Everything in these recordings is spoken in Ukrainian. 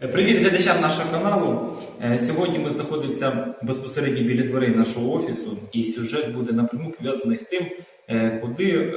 Е, Привіт глядачам нашого каналу. Е, Сьогодні ми знаходимося безпосередньо біля дверей нашого офісу, і сюжет буде напряму пов'язаний з тим, е, куди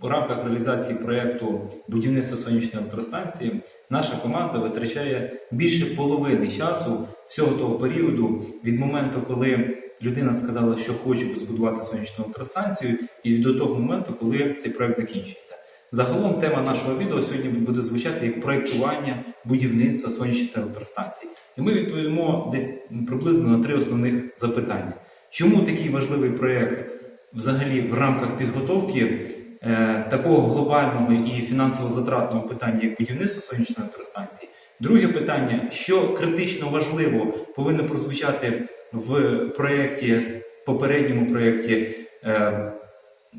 у рамках реалізації проєкту будівництва сонячної електростанції наша команда витрачає більше половини часу всього того періоду від моменту, коли людина сказала, що хоче збудувати сонячну електростанцію, і до того моменту, коли цей проєкт закінчиться. Загалом тема нашого відео сьогодні буде звучати як проєктування будівництва сонячних електростанцій. І ми відповімо десь приблизно на три основних запитання. Чому такий важливий проєкт взагалі в рамках підготовки е, такого глобального і фінансово затратного питання, як будівництво сонячної електростанції? Друге питання: що критично важливо повинно прозвучати в проєкті, попередньому проєкті е,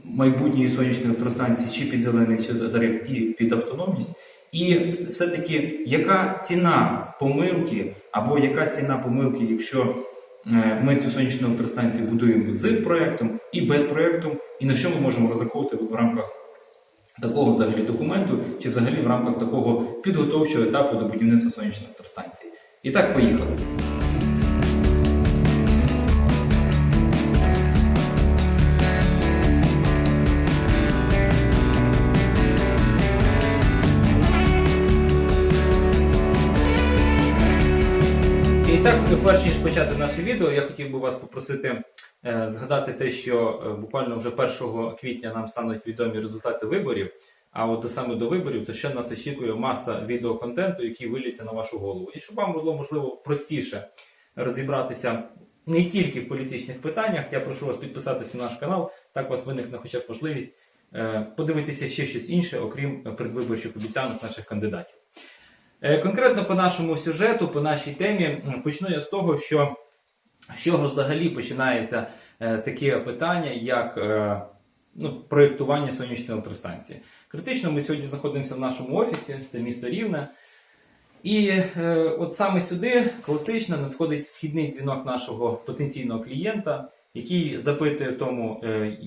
майбутньої сонячної електростанції чи під зелений тариф і під автономність. І все-таки яка ціна помилки, або яка ціна помилки, якщо е, ми цю сонячну електростанцію будуємо з проєктом і без проєкту, і на що ми можемо розраховувати в рамках такого взагалі документу, чи взагалі в рамках такого підготовчого етапу до будівництва сонячної електростанції. І так, поїхали. Перш ніж почати наше відео, я хотів би вас попросити е, згадати те, що е, буквально вже 1 квітня нам стануть відомі результати виборів. А от саме до виборів, то ще нас очікує маса відеоконтенту, який виліться на вашу голову. І щоб вам було можливо простіше розібратися не тільки в політичних питаннях, я прошу вас підписатися на наш канал. Так у вас виникне хоча б можливість е, подивитися ще щось інше, окрім предвиборчих обіцянок наших кандидатів. Е, Конкретно по нашому сюжету, по нашій темі, почну я з того, що з чого взагалі починається е, таке питання, як е, ну, проєктування сонячної електростанції. Критично ми сьогодні знаходимося в нашому офісі, це місто Рівне. І е, от саме сюди класично надходить вхідний дзвінок нашого потенційного клієнта, який запитує в тому е,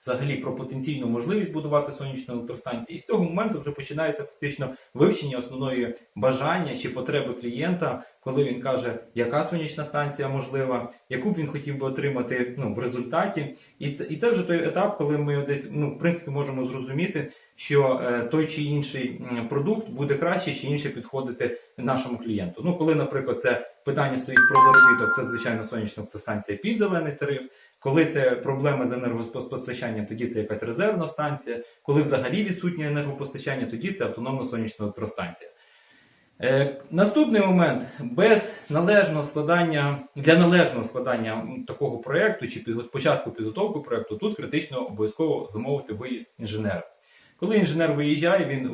взагалі про потенційну можливість будувати сонячну електростанцію. І з цього моменту вже починається фактично вивчення основної бажання чи потреби клієнта, коли він каже, яка сонячна станція можлива, яку б він хотів би отримати ну, в результаті. І це, і це вже той етап, коли ми десь ну, в принципі можемо зрозуміти, що е, той чи інший продукт буде краще чи інше підходити нашому клієнту. Ну, коли, наприклад, це питання стоїть про заробіток, це звичайно сонячна електростанція під зелений тариф. Коли це проблеми з енергопостачанням, тоді це якась резервна станція. Коли взагалі відсутнє енергопостачання, тоді це автономна сонячна електростанція. Е, наступний момент без належного складання для належного складання такого проєкту чи під початку підготовки проєкту, тут критично обов'язково замовити виїзд інженера. Коли інженер виїжджає, він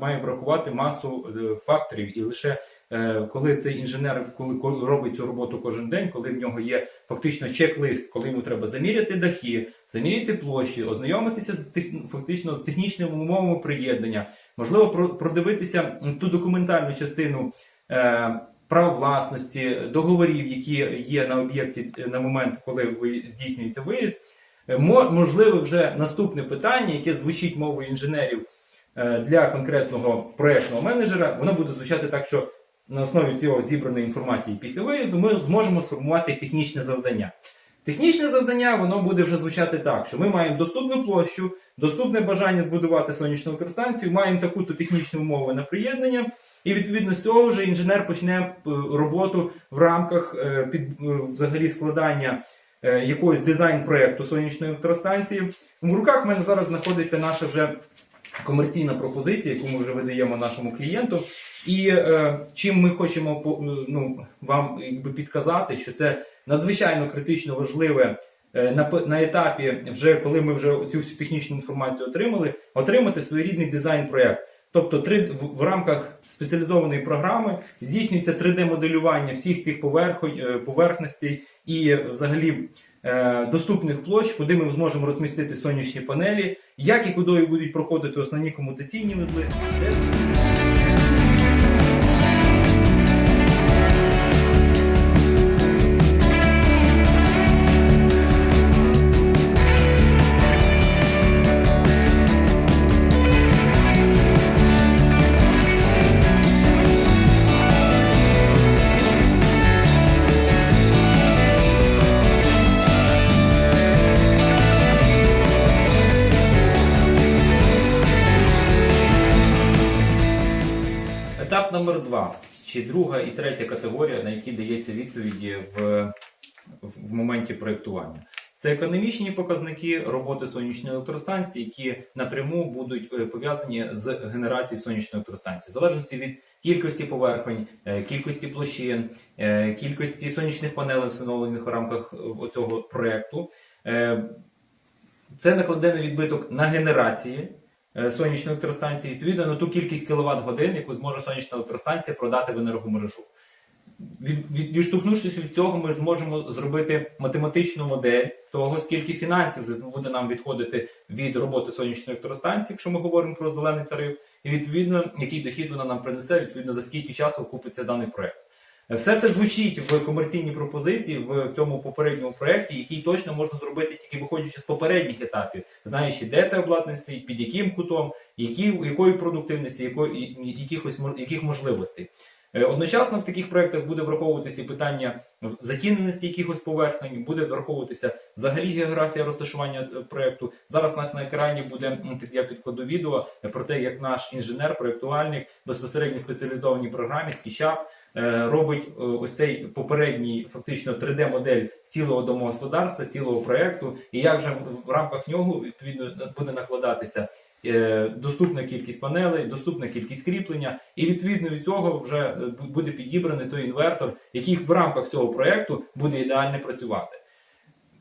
має врахувати масу е, факторів, і лише е, коли цей інженер коли ко- робить цю роботу кожен день, коли в нього є фактично чек-лист, коли йому треба заміряти дахи, заміряти площі, ознайомитися з фактично з технічними умовами приєднання, можливо, продивитися ту документальну частину. Е, Прав власності, договорів, які є на об'єкті е, на момент, коли здійснюється виїзд, Е, мо- можливе вже наступне питання, яке звучить мовою інженерів для конкретного проєктного менеджера, воно буде звучати так, що на основі цього зібраної інформації після виїзду ми зможемо сформувати технічне завдання. Технічне завдання воно буде вже звучати так, що ми маємо доступну площу, доступне бажання збудувати сонячну електростанцію, маємо таку-то технічну умову на приєднання, і відповідно з цього вже інженер почне е, роботу в рамках е, під е, взагалі складання якогось дизайн-проекту сонячної електростанції. В руках в мене зараз знаходиться наша вже комерційна пропозиція, яку ми вже видаємо нашому клієнту. І чим ми хочемо ну, вам якби, підказати, що це надзвичайно критично важливе е, на, етапі, вже коли ми вже цю всю технічну інформацію отримали, отримати своєрідний дизайн-проект. Тобто в, рамках спеціалізованої програми здійснюється 3D-моделювання всіх тих е, поверхностей і е, взагалі доступних площ, куди ми зможемо розмістити сонячні панелі, як і куди будуть проходити основні комутаційні вузли. Чи друга і третя категорія, на які дається відповіді в, в, моменті проєктування. Це економічні показники роботи сонячної електростанції, які напряму будуть е, пов'язані з генерацією сонячної електростанції, в залежності від кількості поверхонь, е, кількості площин, е, кількості сонячних панелей, встановлених у рамках цього проєкту. Це накладе на відбиток на генерації сонячної електростанції, відповідно на ту кількість кіловат годин, яку зможе сонячна електростанція продати в енергомережу. Від, відштовхнувшись від цього, ми зможемо зробити математичну модель того, скільки фінансів буде нам відходити від роботи сонячної електростанції, якщо ми говоримо про зелений тариф, і відповідно який дохід вона нам принесе, відповідно за скільки часу окупиться даний проект. Все це звучить в комерційній пропозиції в цьому попередньому проєкті, який точно можна зробити тільки виходячи з попередніх етапів, знаючи, де це обладнання стоїть, під яким кутом, які, якої продуктивності, якої, якихось, яких можливостей. Е, Одночасно в таких проєктах буде враховуватися і питання затіненості якихось поверхнень, буде враховуватися взагалі географія розташування е, проєкту. Зараз у нас на екрані буде я підкладу відео про те, як наш інженер, проєктувальник безпосередньо спеціалізованій програмі е, робить е, ось цей попередній фактично 3D-модель цілого домогосподарства, цілого проєкту, і як вже в, рамках нього відповідно буде накладатися е, доступна кількість панелей, доступна кількість кріплення, і відповідно від цього вже е, буде підібраний той інвертор, який в рамках цього проєкту буде ідеально працювати.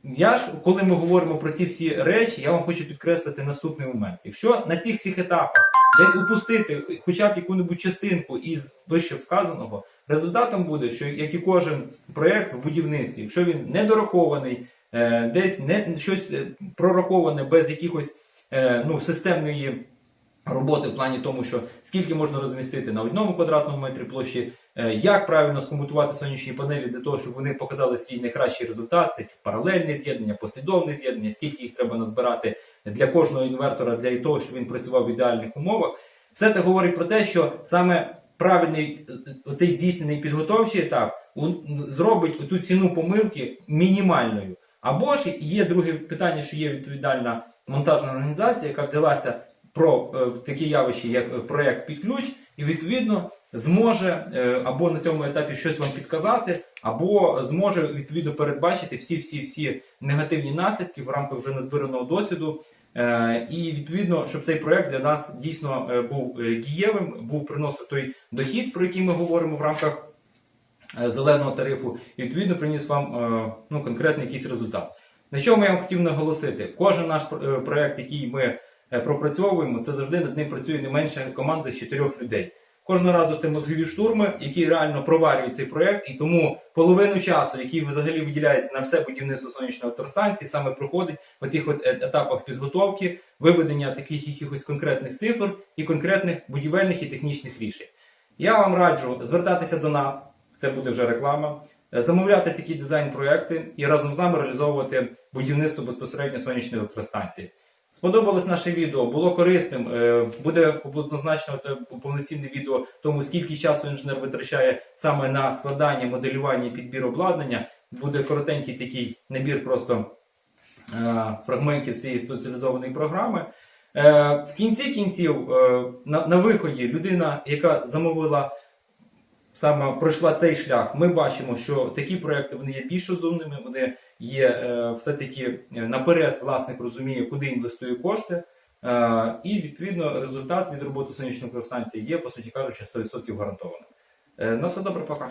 Я ж, коли ми говоримо про ці всі речі, я вам хочу підкреслити наступний момент. Якщо на цих всіх етапах десь упустити хоча б яку-небудь частинку із вище сказаного, результатом буде, що як і кожен проєкт в будівництві, якщо він недорахований, е, десь не щось е, прораховане без якихось е, ну, системної роботи в плані тому, що скільки можна розмістити на одному квадратному метрі площі, як правильно скомутувати сонячні панелі для того, щоб вони показали свій найкращий результат, це паралельне з'єднання, послідовне з'єднання, скільки їх треба назбирати для кожного інвертора для того, щоб він працював в ідеальних умовах. Все це говорить про те, що саме правильний оцей здійснений підготовчий етап зробить ту ціну помилки мінімальною. Або ж є друге питання, що є відповідальна монтажна організація, яка взялася про е, такі явища, як е, проект під ключ, і відповідно зможе е, або на цьому етапі щось вам підказати, або зможе відповідно передбачити всі всі всі негативні наслідки в рамках вже назбираного досвіду. І відповідно, щоб цей проект для нас дійсно був дієвим, був приносив той дохід, про який ми говоримо в рамках зеленого тарифу, і відповідно приніс вам ну, конкретний якийсь результат. На чому я вам хотів наголосити? Кожен наш проект, який ми пропрацьовуємо, це завжди над ним працює не менше команда з чотирьох людей. Кожного разу це мозгові штурми, які реально проварюють цей проект, і тому половину часу, який взагалі виділяється на все будівництво сонячної електростанції, саме проходить в цих е- етапах підготовки, виведення таких якихось конкретних цифр і конкретних будівельних і технічних рішень. Я вам раджу звертатися до нас, це буде вже реклама, е, замовляти такі дизайн-проекти і разом з нами реалізовувати будівництво безпосередньо сонячної електростанції. Сподобалось наше відео, було корисним. е, Буде однозначно це повноцінне відео, тому скільки часу інженер витрачає саме на складання, моделювання і підбір обладнання. Буде коротенький такий набір просто е, фрагментів цієї спеціалізованої програми. Е, В кінці кінців, на виході, людина, яка замовила саме пройшла цей шлях, ми бачимо, що такі проекти вони є більш розумними, вони є е, все-таки е, наперед власник розуміє, куди інвестує кошти. Е, і відповідно результат від роботи сонячної електростанції є, по суті кажучи, 100% гарантованим. Е, на все добре, пока.